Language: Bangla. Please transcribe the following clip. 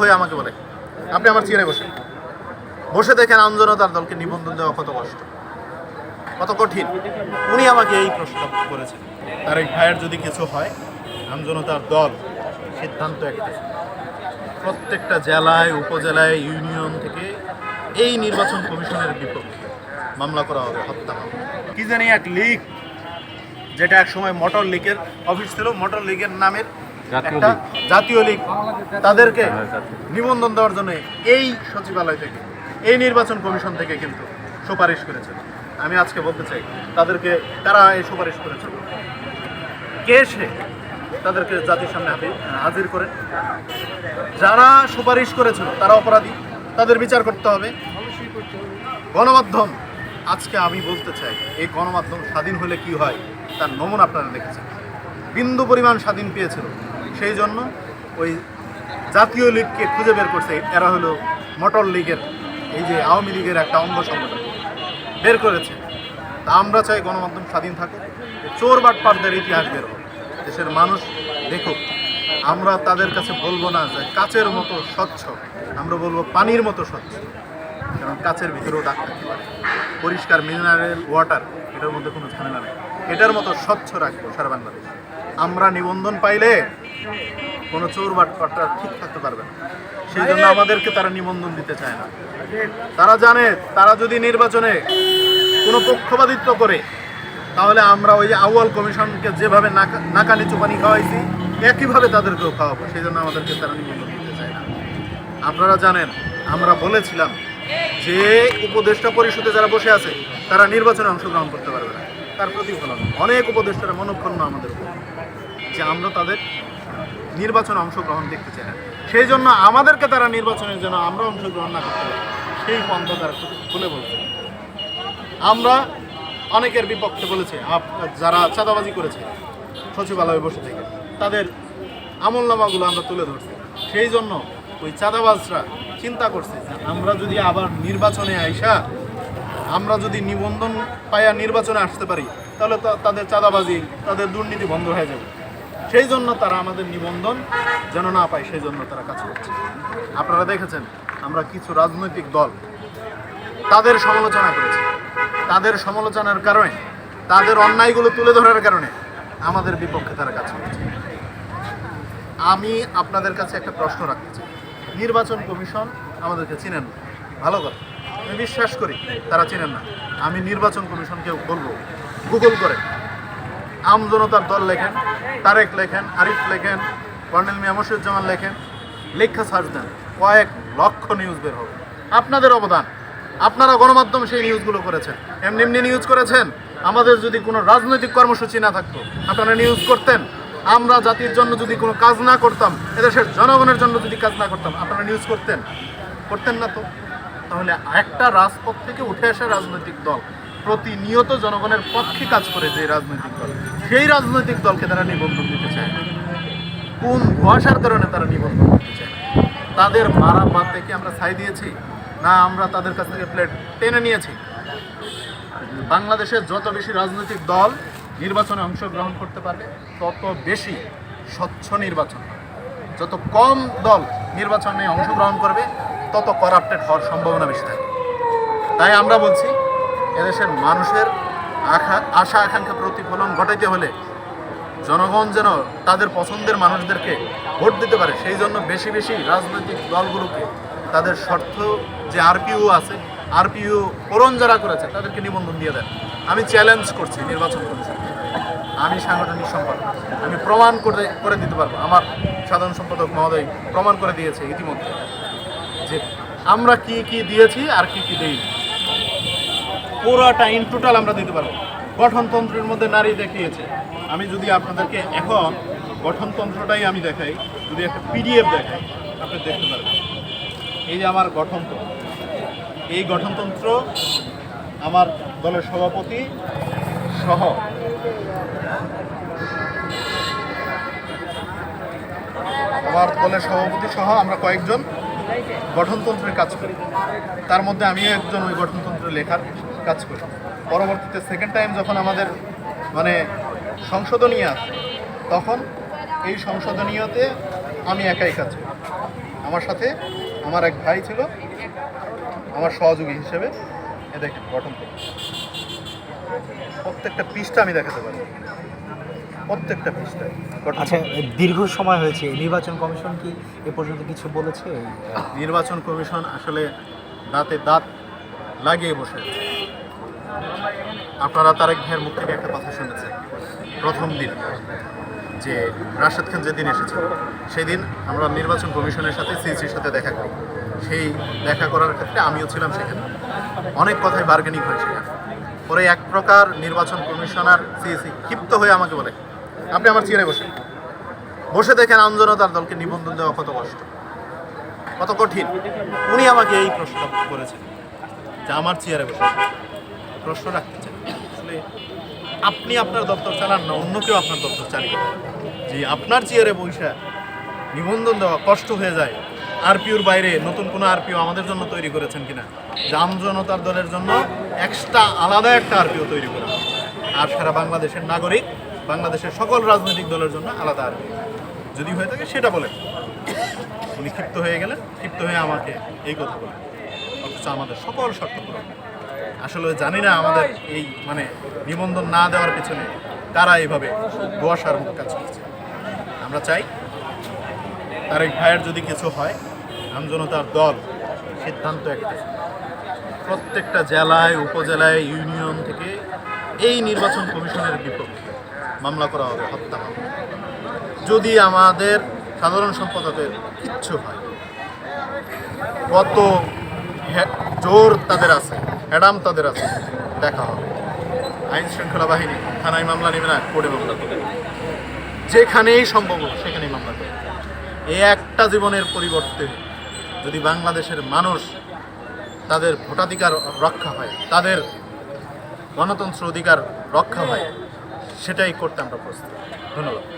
হয়ে আমাকে বলে। আপনি আমার চেয়ারে বসেন। বসে দেখেন আমজনতার দলকে নিবন্ধন দেওয়া কত কষ্ট কত কঠিন। উনি আমাকে এই প্রশ্ন করেছেন। তার এই ভাইয়ের যদি কিছু হয় আমজনতার দল সিদ্ধান্ত একটা। প্রত্যেকটা জেলায় উপজেলায় ইউনিয়ন থেকে এই নির্বাচন কমিশনের বিপক্ষে মামলা করা হবে হত্যা মামলা। কি জানি এক লীগ যেটা এক সময় মোটর লীগের অফিস ছিল মোটর লীগের নামের একটা। জাতীয় লীগ তাদেরকে হ্যাঁ, নিবন্ধন দেওয়ার জন্য এই সচিবালয় থেকে এই নির্বাচন কমিশন থেকে কিন্তু সুপারিশ করেছে। আমি আজকে বলতে চাই তাদেরকে তারা এই সুপারিশ করেছে? কে সে? তাদেরকে জাতির সামনে হাজির- হাজির করে। যারা সুপারিশ করেছিল তারা অপরাধী। তাদের বিচার করতে হবে। গণমাধ্যম আজকে আমি বলতে চাই এই গণমাধ্যম স্বাধীন হলে কি হয় তার নমুনা আপনারা দেখেছেন। বিন্দু পরিমাণ স্বাধীন পেয়েছিল। সেই জন্য ওই জাতীয় লীগকে খুঁজে বের করছে, এরা হলো মোটর লীগের, এই যে আওয়ামী লীগের একটা অঙ্গ সংগঠন। বের করেছে। তা আমরা চাই গণমাধ্যম স্বাধীন থাকুক চোর বাটপাটদের ইতিহাস বের দেশের মানুষ দেখুক। আমরা তাদের কাছে বলব না যে কাচের মতো স্বচ্ছ, আমরা বলব পানির মতো স্বচ্ছ। কারণ কাচের ভিতরেও দাগ থাকতে পারে। পরিষ্কার মিনারেল ওয়াটার এটার মধ্যে কোনো ঝামেলা নেই। এটার মতো স্বচ্ছ রাখব সারা বাংলাদেশ। আমরা নিবন্ধন পাইলে কোনো চোর বাটপাটরা ঠিক থাকতে পারবে না। সেই জন্য আমাদেরকে তারা নিবন্ধন দিতে চায় না। তারা জানে, তারা যদি নির্বাচনে কোনো পক্ষপাতিত্ব করে, তাহলে আমরা ওই যে আউয়াল কমিশনকে যেভাবে নাকা নাকানি চুপানি খাওয়াইছি, একইভাবে তাদেরকেও খাওয়াবো। সেই জন্য আমাদেরকে তারা নিবন্ধন দিতে চায় না। আপনারা জানেন, আমরা বলেছিলাম যে উপদেষ্টা পরিষদে যারা বসে আছে, তারা নির্বাচনে অংশগ্রহণ করতে পারবে না। তার প্রতিফলন, অনেক উপদেষ্টারা মনক্ষুণ্ণ আমাদের উপর। যে আমরা তাদের নির্বাচনে অংশগ্রহণ দেখতে চাই না। সেই জন্য আমাদেরকে তারা নির্বাচনের জন্য আমরা অংশগ্রহণ না করতে সেই পন্থা তারা খুলে বলছে। আমরা অনেকের বিপক্ষে বলেছে যারা চাঁদাবাজি করেছে, সচিবালয়ে বসে থেকে, তাদের আমলনামাগুলো আমরা তুলে ধরছি। সেই জন্য ওই চাঁদাবাজরা চিন্তা করছে যে আমরা যদি আবার নির্বাচনে আইসা, আমরা যদি নিবন্ধন পাইয়া নির্বাচনে আসতে পারি, তাহলে তাদের চাঁদাবাজি, তাদের দুর্নীতি বন্ধ হয়ে যাবে। সেই জন্য তারা আমাদের নিবন্ধন যেন না পায়, সেই জন্য তারা কাজ করছে। আপনারা দেখেছেন, আমরা কিছু রাজনৈতিক দল তাদের সমালোচনা করেছি। তাদের সমালোচনার কারণে, তাদের অন্যায়গুলো তুলে ধরার কারণে আমাদের বিপক্ষে তারা কাজ করছে। আমি আপনাদের কাছে একটা প্রশ্ন রাখতে চাই। নির্বাচন কমিশন আমাদেরকে চিনেন না। ভালো কথা। আমি বিশ্বাস করি, তারা চিনেন না। আমি নির্বাচন কমিশনকে বলব, গুগল করে। আমজনতার দল লেখেন, তারেক লেখেন, আরিফ লেখেন, কর্নেল মিয়ামসুজ্জামান লেখেন, লেখা সার্চ দেন, কয়েক লক্ষ নিউজ বের হবে। আপনাদের অবদান, আপনারা গণমাধ্যম সেই নিউজগুলো করেছেন। এমনি এমনি নিউজ করেছেন, আমাদের যদি কোনো রাজনৈতিক কর্মসূচি না থাকতো, আপনারা নিউজ করতেন। আমরা জাতির জন্য যদি কোনো কাজ না করতাম, এদেশের জনগণের জন্য যদি কাজ না করতাম, আপনারা নিউজ করতেন। করতেন না তো। তাহলে একটা রাজপথ থেকে উঠে আসা রাজনৈতিক দল, প্রতিনিয়ত জনগণের পক্ষে কাজ করে যে রাজনৈতিক দল। সেই রাজনৈতিক দলকে তারা নিবন্ধন দিতে চায়। কোন ভাষার কারণে তারা নিবন্ধন দিতে চায়? তাদের মারা বাদ থেকে আমরা ছাই দিয়েছি, না আমরা তাদের কাছ থেকে প্লেট টেনে নিয়েছি বাংলাদেশের যত বেশি রাজনৈতিক দল নির্বাচনে অংশগ্রহণ করতে পারবে, তত বেশি স্বচ্ছ নির্বাচন যত কম দল নির্বাচনে অংশগ্রহণ করবে, তত করাপ্টেড হওয়ার সম্ভাবনা বেশি থাকে তাই আমরা বলছি, এদেশের মানুষের আশা আশা আকাঙ্ক্ষা প্রতিফলন ঘটাইতে হলে জনগণ যেন তাদের পছন্দের মানুষদেরকে ভোট দিতে পারে। সেই জন্য বেশি বেশি রাজনৈতিক দলগুলোকে তাদের শর্ত যে আরপিও আছে, আরপিও পূরণ যারা করেছে, তাদেরকে নিবন্ধন দিয়ে দেন। আমি চ্যালেঞ্জ করছি নির্বাচন কমিশন। আমি সাংগঠনিক সম্পাদক। আমি প্রমাণ করে করে দিতে পারব। আমার সাধারণ সম্পাদক মহোদয় প্রমাণ করে দিয়েছে ইতিমধ্যে যে আমরা কি কি দিয়েছি আর কি কি দেইনি। পুরোটা ইন টোটাল আমরা দিতে পারব। গঠনতন্ত্রের মধ্যে নারী দেখিয়েছে। আমি যদি আপনাদেরকে এখন গঠনতন্ত্রটাই আমি দেখাই, যদি একটা পিডিএফ দেখাই, আপনি দেখতে পারবেন। এই যে আমার গঠনতন্ত্র। এই গঠনতন্ত্র আমার দলের সভাপতি সহ। আমার দলের সভাপতি সহ আমরা কয়েকজন গঠনতন্ত্রের কাজ করি। তার মধ্যে আমিও একজন ওই গঠনতন্ত্র লেখার। কাজ করি। পরবর্তীতে সেকেন্ড টাইম যখন আমাদের মানে সংশোধনী আসে তখন এই সংশোধনীয়তে আমি একাই কাজ করি। আমার সাথে আমার এক ভাই ছিল আমার সহযোগী হিসেবে এ দেখেন গঠন করে প্রত্যেকটা পৃষ্ঠা আমি দেখাতে পারি। প্রত্যেকটা পৃষ্ঠায় আচ্ছা দীর্ঘ সময় হয়েছে নির্বাচন কমিশন কি এ পর্যন্ত কিছু বলেছে? নির্বাচন কমিশন আসলে দাঁতে দাঁত লাগিয়ে বসে। আপনারা তারেক ভাইয়ের মুখ থেকে একটা কথা শুনেছেন। প্রথম দিন যে রাশেদ খান যেদিন এসেছিল সেদিন আমরা নির্বাচন কমিশনের সাথে সিসির সাথে দেখা করি। সেই দেখা করার ক্ষেত্রে আমিও ছিলাম সেখানে। অনেক কথাই বার্গেনিং হয়েছে পরে এক প্রকার নির্বাচন কমিশনার সিএসি ক্ষিপ্ত হয়ে আমাকে বলে, আপনি আমার চেয়ারে বসে বসে দেখেন আমজনতার দলকে নিবন্ধন দেওয়া কত কষ্ট, কত কঠিন। উনি আমাকে এই প্রশ্ন করেছেন। যে আমার চেয়ারে বসে প্রশ্ন রাখতে চাই। আসলে আপনি আপনার দপ্তর চালান না, অন্য কেউ আপনার দপ্তর চালিয়ে যে আপনার চেয়ারে বৈশা নিবন্ধন দেওয়া কষ্ট হয়ে যায় আরপিওর বাইরে নতুন কোনো আরপিও আমাদের জন্য তৈরি করেছেন কিনা? যে জনতার দলের জন্য এক্সট্রা আলাদা একটা আরপিও তৈরি করা। আর সারা বাংলাদেশের নাগরিক, বাংলাদেশের সকল রাজনৈতিক দলের জন্য আলাদা আরপিও যদি হয়ে থাকে সেটা বলেন। উনি ক্ষিপ্ত হয়ে গেলেন, ক্ষিপ্ত হয়ে আমাকে এই কথা বলেন। আমাদের সকল শর্ত পূরণ আসলে জানি না আমাদের এই মানে নিবন্ধন না দেওয়ার পিছনে তারা এইভাবে গোয়াশার মুখ কাজ করছে। আমরা চাই তারেক ভাইয়ের যদি কিছু হয়, আমজনতার দল সিদ্ধান্ত একটা প্রত্যেকটা জেলায়, উপজেলায়, ইউনিয়ন থেকে এই নির্বাচন কমিশনের বিপক্ষে মামলা করা হবে, হত্যা মামলা। যদি আমাদের সাধারণ সম্পাদকের কিচ্ছু হয় কত জোর তাদের আছে অ্যাডাম তাদের আছে। দেখা হবে। আইন শৃঙ্খলা বাহিনী, থানায় মামলা নেবে না, কোর্টে মামলা করবে। যেখানেই সম্ভব সেখানেই মামলা করবে। এই একটা জীবনের পরিবর্তে যদি বাংলাদেশের মানুষ তাদের ভোটাধিকার রক্ষা হয়, তাদের গণতন্ত্র অধিকার রক্ষা হয়, সেটাই করতে আমরা প্রস্তুত। ধন্যবাদ।